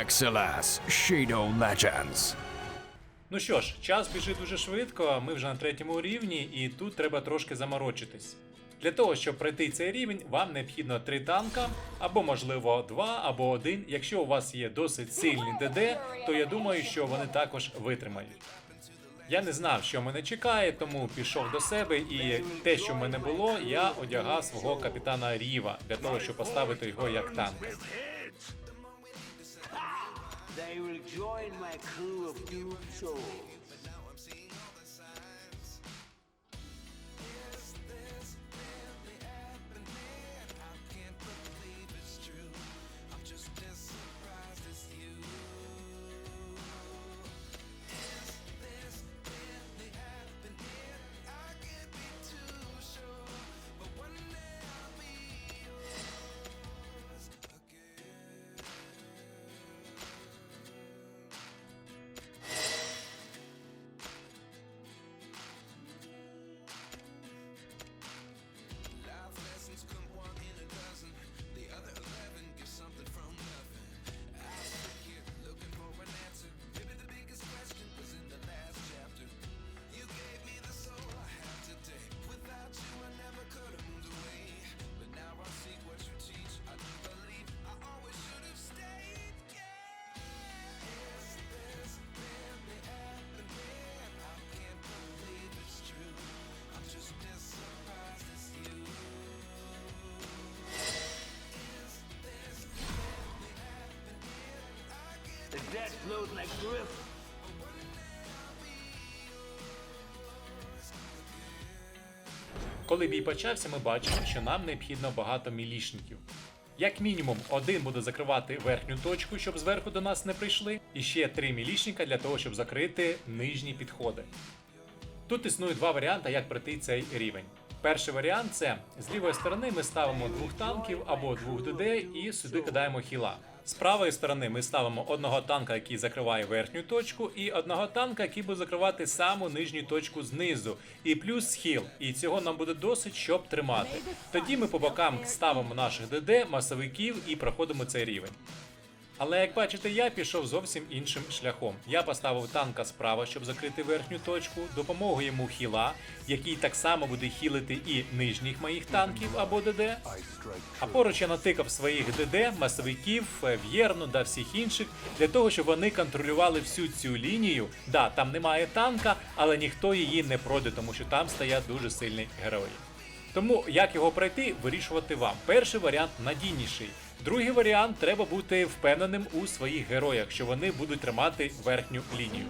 Excellence Shadow Legends. Ну що ж, час біжить дуже швидко, ми вже на третьому рівні, і тут треба трошки заморочитись. Для того, щоб пройти цей рівень, вам необхідно три танка, або можливо два, або один. Якщо у вас є досить сильний ДД, то я думаю, що вони також витримають. Я не знав, що мене чекає, тому пішов до себе, і те, що в мене було, я одягав свого капітана Ріва для того, щоб поставити його як танк. They will join my crew of doomed souls. Float. Коли бій почався, ми бачимо, що нам необхідно багато мілішників. Як мінімум, один буде закривати верхню точку, щоб зверху до нас не прийшли, і ще три мілішника для того, щоб закрити нижні підходи. Тут існує два варіанти, як пройти цей рівень. Перший варіант це з лівої сторони ми ставимо двох танків або двох ДД і сюди кидаємо хіла. З правої сторони ми ставимо одного танка, який закриває верхню точку, і одного танка, який буде закривати саму нижню точку знизу, і плюс схил. І цього нам буде досить, щоб тримати. Тоді ми по бокам ставимо наших ДД, масовиків і проходимо цей рівень. Але як бачите, я пішов зовсім іншим шляхом. Я поставив танка справа, щоб закрити верхню точку, допомогу йому хіла, який так само буде хілити і нижніх моїх танків або ДД. А поруч я натикав своїх ДД, масовиків, в'єрну та всіх інших для того, щоб вони контролювали всю цю лінію. Да, там немає танка, але ніхто її не пройде, тому що там стоять дуже сильні герої. Тому як його пройти, вирішувати вам. Перший варіант надійніший. Другий варіант треба бути впевненим у своїх героях, що вони будуть тримати верхню лінію.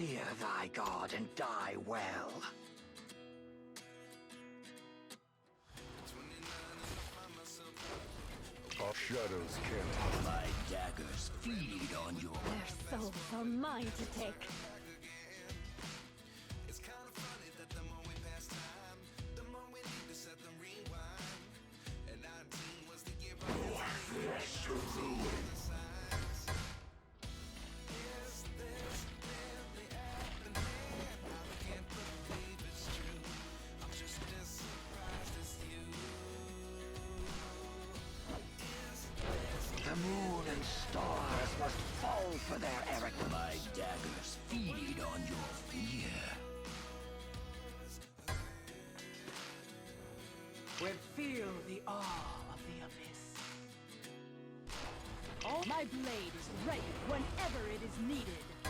Fear thy god and die well. Our shadows can't My daggers feed on your Their souls are mine to take. Will feel the awe of the abyss. All my blade is ready whenever it is needed.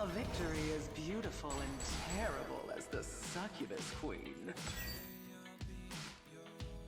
A victory as beautiful and terrible as the succubus queen.